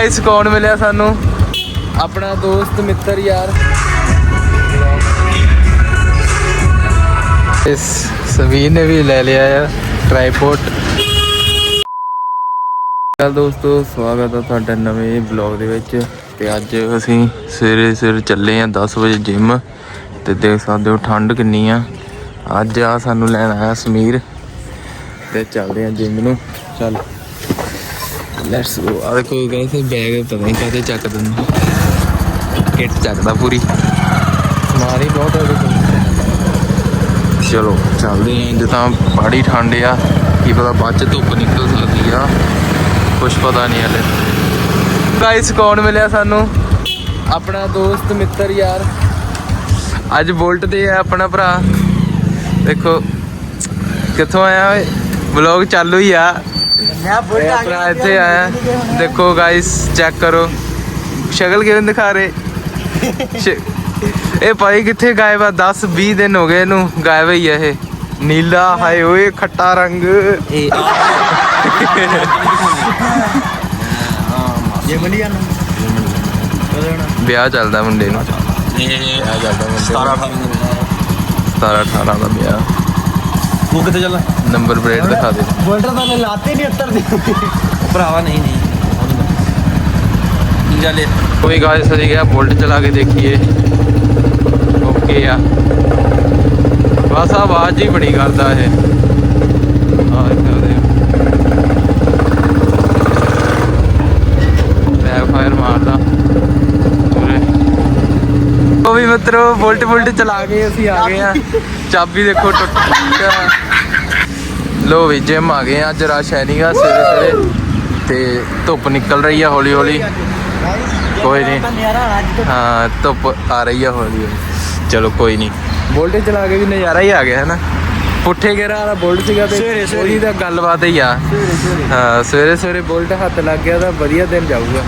Guys ਕੌਣ ਮਿਲਿਆ ਸਾਨੂੰ? ਆਪਣਾ ਦੋਸਤ ਮਿੱਤਰ ਯਾਰ। ਇਸ ਸਵੀਰ ਨੇ ਵੀ ਲੈ ਲਿਆ ਆ ਟ੍ਰਾਈਪੋਡ ਚਲ ਦੋਸਤੋ, ਸਵਾਗਤ ਹੈ ਤੁਹਾਡਾ ਨਵੇਂ ਵਲੌਗ ਦੇ ਵਿੱਚ। ਤੇ ਅੱਜ ਅਸੀਂ ਸਵੇਰੇ ਸਵੇਰੇ ਚੱਲੇ ਆ 10 ਵਜੇ ਜਿਮ ਤੇ ਦੇਖ ਸਕਦੇ ਹੋ ਠੰਡ ਕਿੰਨੀ ਆ। ਅੱਜ ਆ ਸਾਨੂੰ ਲੈਣ ਆਇਆ ਸਮੀਰ। ਤੇ ਚੱਲਦੇ ਆ ਜਿਮ ਨੂੰ। ਚੱਲ। ਲੈਟਸ ਗੋ ਆ ਦੇਖੋ ਗਾਇਸ ਬੈਗ ਪਤਾ ਨਹੀਂ ਕਾਹਦੇ ਚੱਕ ਦਿੰਦੇ ਕਿੱਟ ਚੱਕਦਾ ਪੂਰੀ। ਹੀ ਬਹੁਤ ਹੈ ਦੇਖੋ। ਚਲੋ ਚੱਲਦੇ ਆਂ ਜਿੱਦਾਂ ਬਾੜੀ ਠੰਡ ਆ। ਕੀ ਪਤਾ ਬਾਅਦ ਚ ਧੁੱਪ ਨਿਕਲ ਸਕਦੀ ਆ। ਕੁਛ ਪਤਾ ਨਹੀਂ ਹਲੇ। ਗਾਇਸ ਕੌਣ ਮਿਲਿਆ ਸਾਨੂੰ? ਆਪਣਾ ਦੋਸਤ ਮਿੱਤਰ ਯਾਰ। ਅੱਜ ਬੋਲਟ ਤੇ ਆ ਆਪਣਾ ਭਰਾ। ਦੇਖੋ ਕਿੱਥੋਂ ਆਇਆ ਓਏ? ਵਲੌਗ ਚਾਲੂ ਹੀ ਆ। ਇਹ ਆਪਣਾ ਇੱਥੇ ਆਇਆ। ਦੇਖੋ ਗਾਇਸ ਚੈੱਕ ਕਰੋ। ਸ਼ਕਲ ਕਿਵੇਂ ਦਿਖਾ ਰਹੇ? ਸ਼- ਇਹ ਭਾਈ ਕਿੱਥੇ ਗਾਇਬ ਆ? 10 20 ਦਿਨ ਹੋ ਗਏ ਇਹਨੂੰ ਗਾਇਬ ਹੀ ਆ ਇਹ। ਨੀਲਾ ਹਾਏ ਓਏ ਖੱਟਾ ਰੰਗ। ਜਮਲੀਆਂ ਨੂੰ। ਵਿਆਹ ਚੱਲਦਾ ਮੁੰਡੇ ਨੂੰ। ਇਹ ਵਿਆਹ ਚੱਲਦਾ ਮੁੰਡੇ 17 ਨੂੰ 18 ਦੇ 17 18 ਦਾ ਵਿਆਹ। ਉਹ ਕਿੱਥੇ ਚੱਲਣਾ ਨੰਬਰ ਪਲੇਟ ਦਿਖਾ ਦੇ ਬੋਲਟਰ ਤਾਂ ਲਾਤੇ ਨਹੀਂ ਉੱਤਰ ਦੀ ਭਰਾਵਾ ਨਹੀਂ ਨਹੀਂ ਕੀ ਗੱਲ ਹੈ ਕੋਈ ਗਾਇਸ ਅਸੀਂ ਗਿਆ ਬੁਲਟ ਚਲਾ ਕੇ ਦੇਖੀਏ ਓਕੇ ਆ ਬਸ ਆ ਆਵਾਜ਼ ਹੀ ਬੜੀ ਕਰਦਾ ਇਹ ਆ ਦੇਖਦੇ ਬੈਕ ਫਾਇਰ ਮਾਰਦਾ ਪੂਰੇ ਉਹ ਵੀ ਮਿੱਤਰੋ ਬੁਲਟ ਬੁਲਟ ਚਲਾ ਕੇ ਅਸੀਂ ਆ ਗਏ ਆ ਚਾਬੀ ਦੇਖੋ ਟੁੱਟ ਗਈ ਆ ਲੋ ਵੀ ਜਿਮ ਆ ਗਏ ਅੱਜ ਰਸ਼ ਹੈ ਨਹੀਂਗਾ ਸਵੇਰੇ ਸਵੇਰੇ। ਤੇ ਧੁੱਪ ਨਿਕਲ ਰਹੀ ਆ ਹੌਲੀ ਹੌਲੀ। ਕੋਈ ਨਹੀਂ। ਹਾਂ ਧੁੱਪ ਆ ਰਹੀ ਆ ਹੌਲੀ ਹੌਲੀ। ਚਲੋ ਕੋਈ ਨਹੀਂ। ਬੁਲਟ ਚਲਾ ਕੇ ਵੀ ਨਜ਼ਾਰਾ ਹੀ ਆ ਗਿਆ ਹੈ ਨਾ ਪੁੱਠੇ ਗੇਰਾ ਵਾਲਾ ਬੁਲਟ ਸੀਗਾ ਤੇ ਸਵੇਰੇ- ਸਵੇਰੇ। ਉਹਦੀ ਤਾਂ ਗੱਲਬਾਤ ਹੀ ਆ। ਹਾਂ ਸਵੇਰੇ ਸਵੇਰੇ ਬੁਲਟ ਹੱਥ ਲੱਗ ਗਿਆ ਤਾਂ ਵਧੀਆ ਦਿਨ ਜਾਊਗਾ।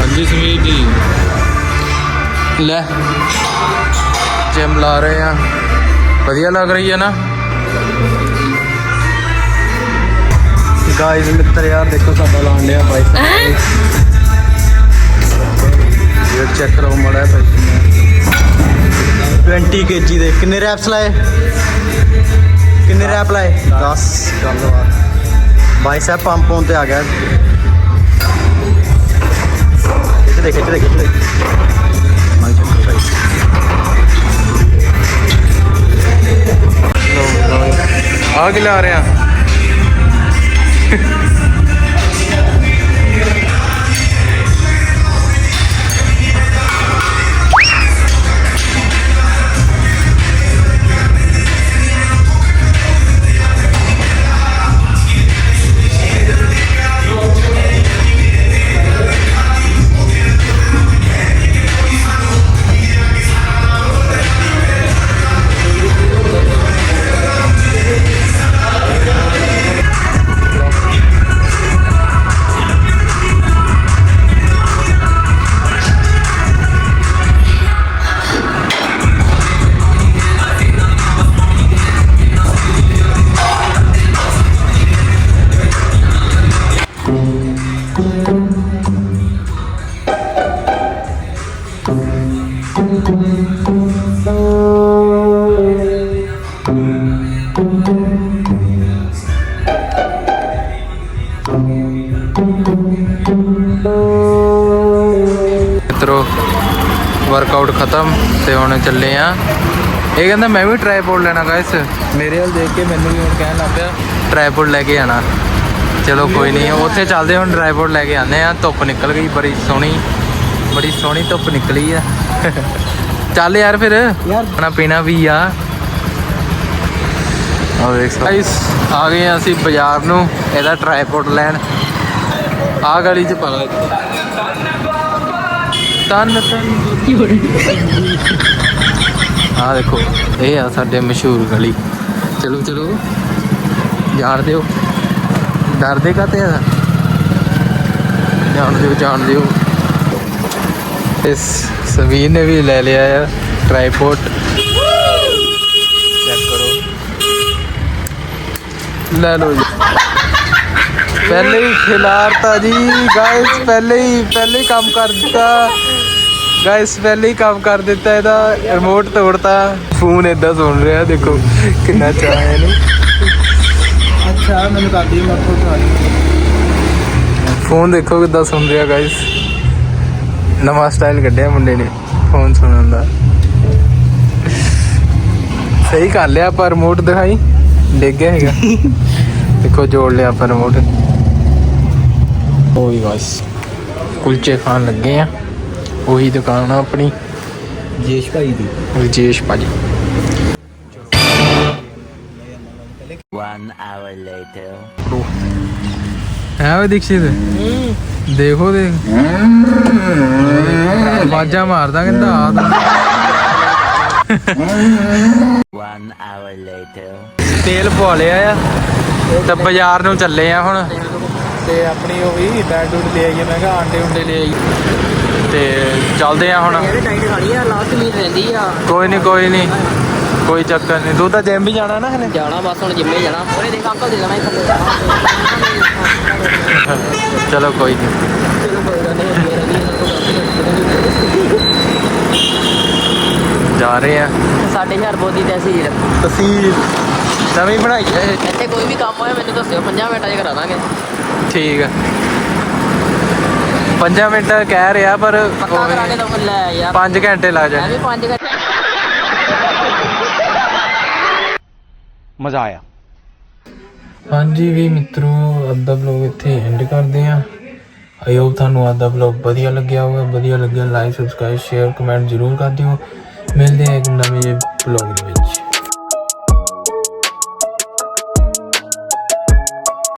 ਹਾਂਜੀ ਸਮੀਰ ਜੀ। ਲੈ। ਜਿਮ ਲਾ ਰਹੇ ਆ। ਵਧੀਆ ਲੱਗ ਰਹੀ ਹੈ ਨਾ? ਗਾਇਸ ਮਿੱਤਰ ਯਾਰ ਦੇਖੋ ਸਾਡਾ ਲਾਣ ਲਿਆ ਬਾਈਕ ਇਹ ਚੈੱਕ ਕਰੋ ਮੜਾ ਪੈ 20 ਕੇਜੀ ਦੇ। ਕਿੰਨੇ ਰੈਪਸ ਲਾਏ? ਕਿੰਨੇ ਰੈਪ ਲਾਏ? 10 ਗੱਲਬਾਤ ਬਾਈਸੈਪ ਪੰਪ ਔਨ ਤੇ ਆ ਗਿਆ। ਇੱਥੇ ਦੇਖ ਇੱਥੇ ਦੇਖ ਇੱਥੇ ਮਾਈ ਚੱਕੋ ਆ ਕੀ ਲਾ ਰਿਹਾ ਵਰਕਆਊਟ ਖਤਮ ਤੇ ਹੁਣ ਚੱਲੇ ਆ। ਇਹ ਕਹਿੰਦਾ ਮੈਂ ਵੀ ਟ੍ਰਾਈਪੋਡ ਲੈਣਾ ਗਾਇਸ ਮੇਰੇ ਵੱਲ ਦੇਖ ਕੇ ਮੈਨੂੰ ਵੀ ਹੁਣ ਕਹਿਣ ਲੱਗ ਪਿਆ ਟ੍ਰਾਈਪੋਡ ਲੈ ਕੇ ਆਣਾ। ਚਲੋ ਕੋਈ ਨਹੀਂ ਉੱਥੇ ਚੱਲਦੇ ਹੁਣ ਟ੍ਰਾਈਪੋਡ ਲੈ ਕੇ ਆਨੇ ਆ। ਧੁੱਪ ਨਿਕਲ ਗਈ ਬੜੀ ਸੋਹਣੀ ਬੜੀ ਸੋਹਣੀ ਧੁੱਪ ਨਿਕਲੀ ਆ। ਚੱਲ ਯਾਰ ਫਿਰ ਖਾਣਾ ਪੀਣਾ ਵੀ ਆ। ਆ ਵੇਖ ਗਾਇਸ ਆ ਗਏ ਅਸੀਂ ਬਾਜ਼ਾਰ ਨੂੰ ਇਹਦਾ ਟ੍ਰਾਈਪੋਡ ਲੈਣ। ਆ ਗਲੀ ਚ ਪਾ ਤਨ ਤਨ ਕੀ ਹੋ ਆ ਦੇਖੋ ਇਹ ਆ ਸਾਡੇ ਮਸ਼ਹੂਰ ਗਲੀ ਚਲੋ ਚਲੋ ਜਾਣ ਦਿਓ ਡਰਦੇ ਕਾਤੇ ਆ ਜਾਣ ਦਿਓ ਜਾਣ ਦਿਓ ਇਸ ਸਵੀਰ ਨੇ ਵੀ ਲੈ ਲਿਆ ਆ ਟ੍ਰਾਈਪੋਡ ਚੈੱਕ ਕਰੋ ਲੈ ਲਓ ਜੀ ਪਹਿਲੇ ਹੀ ਖਿਲਾਰਤਾ ਜੀ ਗਾਇਸ ਪਹਿਲੇ ਹੀ ਪਹਿਲੇ ਹੀ ਕੰਮ ਕਰ ਦਿੱਤਾ ਗਾਇਸ ਪਹਿਲੇ ਹੀ ਕੰਮ ਕਰ ਦਿੱਤਾ ਇਹਦਾ ਰਿਮੋਟ ਤੋੜਤਾ। ਫੋਨ ਏਦਾਂ ਸੁਣ ਰਿਹਾ ਦੇਖੋ ਕਿੰਨਾ ਚਾਹ ਹੈ ਇਹਨੂੰ। ਅੱਛਾ ਮੈਨੂੰ ਕਰਦੀ ਮੈਂ ਫੋਨ ਦੇਖੋ ਕਿੱਦਾਂ ਸੁਣ ਰਿਹਾ ਗਾਇਸ ਨਵਾਂ ਸਟਾਈਲ ਕੱਢਿਆ ਮੁੰਡੇ ਨੇ ਫੋਨ ਸੁਣਨ ਦਾ। ਸਹੀ ਕਰ ਲਿਆ ਪਰ ਰਿਮੋਟ ਦਿਖਾਈ। ਡਿੱਗ ਗਿਆ ਹੈਗਾ। ਦੇਖੋ ਜੋੜ ਲਿਆ ਪਰ ਰਿਮੋਟ ਓਏ ਗਾਇਸ ਕੁਲਚੇ ਖਾਣ ਲੱਗੇ ਆ। ਉਹੀ ਦੁਕਾਨ ਆ ਆਪਣੀ। ਜੇਸ਼ ਭਾਈ ਦੀ। ਰਜੇਸ਼ ਭਾਜੀ। One hour later. ਹੈ ਦੀਕਸ਼ਿਤ? ਦੇਖੋ ਦੇਖ ਬਾਜਾ ਮਾਰਦਾ ਕਹਿੰਦਾ ਆ ਤਾਂ। One hour later. ਤੇਲ ਪਵਾ ਲਿਆ ਆ ਤੇ ਬਾਜ਼ਾਰ ਨੂੰ ਚੱਲੇ ਆ ਹੁਣ। ਤੇ ਆਪਣੀ ਉਹ ਵੀ ਬੈਡ ਡੂਡ ਲੈ ਆਈਏ ਮੈਂ ਕਿਹਾ ਆਂਡੇ ਉਂਡੇ ਲੈ ਆਈ। ਤੇ ਚੱਲਦੇ ਆ ਹੁਣ। ਡਾਈਟ ਖਾਣੀ ਆ ਲਾਸਟ ਮੀਟ ਰਹਿੰਦੀ ਆ। ਕੋਈ ਨਹੀਂ ਕੋਈ ਨਹੀਂ ਕੋਈ ਚੱਕਰ ਨਹੀਂ ਤੂੰ ਤਾਂ ਜਿਮ ਵੀ ਜਾਣਾ ਨਾ ਹਲੇ? ਜਾਣਾ ਬਸ ਹੁਣ ਜਿੰਮੇ ਜਾਣਾ। ਉਹਨੇ ਦੇਖ ਅੰਕਲ ਦੇ ਦੇਣਾ ਥੱਲੇ ਚਲੋ ਕੋਈ ਨਹੀਂ ਚਲੋ ਕੋਈ ਗੱਲ ਨਹੀਂ ਜਾ ਰਹੇ ਆ। ਸਾਡੇ ਹਜ਼ਾਰ ਬੋਦੀ ਤਹਿਸੀਲ ਤਸਵੀਰ ਨਵੀਂ ਬਣਾਈ। ਇੱਥੇ ਕੋਈ ਵੀ ਕੰਮ ਹੋਇਆ ਮੈਨੂੰ ਦੱਸਿਓ 5 ਮਿੰਟਾਂ 'ਚ ਕਰਾ ਦਾਂਗੇ। ਠੀਕ ਆ। 5 ਮਿੰਟ ਕਹਿ ਰਿਹਾ ਪਰ ਪੱਕਾ ਕਰਾ ਕੇ ਤਾਂ ਲੈ ਯਾਰ। 5 ਘੰਟੇ ਲੱਗ ਮੈਂ ਜਾਣੇ ਵੀ 5 ਘੰਟੇ ਮਜ਼ਾ ਆਇਆ। ਹਾਂਜੀ ਵੀ ਮਿੱਤਰੋ ਅੱਜ ਦਾ ਵਲੌਗ ਇੱਥੇ ਐਂਡ ਕਰਦੇ ਆ ਆਈ ਹੋਪ ਤੁਹਾਨੂੰ ਅੱਜ ਦਾ ਵਲੌਗ ਵਧੀਆ ਲੱਗਿਆ ਹੋਵੇ ਵਧੀਆ ਲੱਗਿਆ ਲਾਈਕ ਸਬਸਕ੍ਰਾਈਬ ਸ਼ੇਅਰ ਕਮੈਂਟ ਜ਼ਰੂਰ ਕਰ ਦਿਓ। ਮਿਲਦੇ ਆ ਇੱਕ ਨਵੇਂ ਵਲੌਗ ਦੇ ਵਿੱਚ।